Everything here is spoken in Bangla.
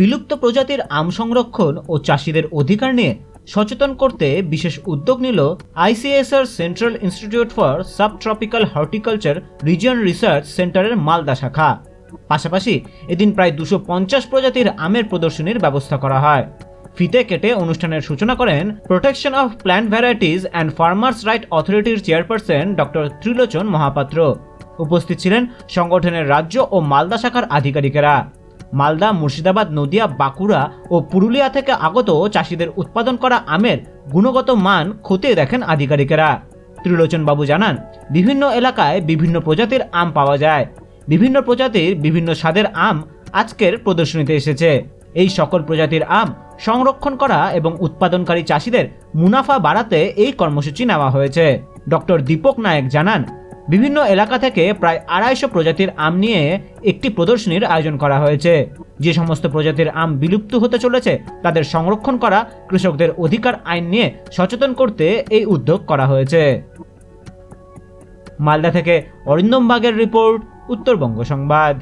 বিলুপ্ত প্রজাতির আম সংরক্ষণ ও চাষিদের অধিকার নিয়ে সচেতন করতে বিশেষ উদ্যোগ নিল ICSR central institute for subtropical horticulture region research সেন্টারের মালদা শাখা। পাশাপাশি এদিন প্রায় দুশো পঞ্চাশ প্রজাতির আমের প্রদর্শনীর ব্যবস্থা করা হয়। ফিতে কেটে অনুষ্ঠানের সূচনা করেন protection of plant varieties and farmers right অথরিটির চেয়ারপারসন ডক্টর ত্রিলোচন মহাপাত্র। উপস্থিত ছিলেন সংগঠনের রাজ্য ও মালদা শাখার আধিকারিকেরা। মালদা, মুর্শিদাবাদ, নদিয়া, বাঁকুড়া ও পুরুলিয়া থেকে আগত চাষিদের উৎপাদন করা আমের গুণগত মান খতিয়ে দেখেন আধিকারিকেরা। ত্রিলোচনবাবু জানান, বিভিন্ন এলাকায় বিভিন্ন প্রজাতির আম পাওয়া যায়। বিভিন্ন প্রজাতির বিভিন্ন স্বাদের আম আজকের প্রদর্শনীতে এসেছে। এই সকল প্রজাতির আম সংরক্ষণ করা এবং উৎপাদনকারী চাষিদের মুনাফা বাড়াতে এই কর্মসূচি নেওয়া হয়েছে। ডক্টর দীপক নায়েক জানান বিভিন্ন এলাকা থেকে প্রায় আড়াইশো প্রজাতির আম নিয়ে একটি প্রদর্শনীর আয়োজন করা হয়েছে। যে সমস্ত প্রজাতির আম বিলুপ্ত হতে চলেছে, তাদের সংরক্ষণ করা কৃষকদের অধিকার আইন নিয়ে সচেতন করতে এই উদ্যোগ করা হয়েছে। মালদা থেকে অরিন্দম বাগের রিপোর্ট, উত্তরবঙ্গ সংবাদ।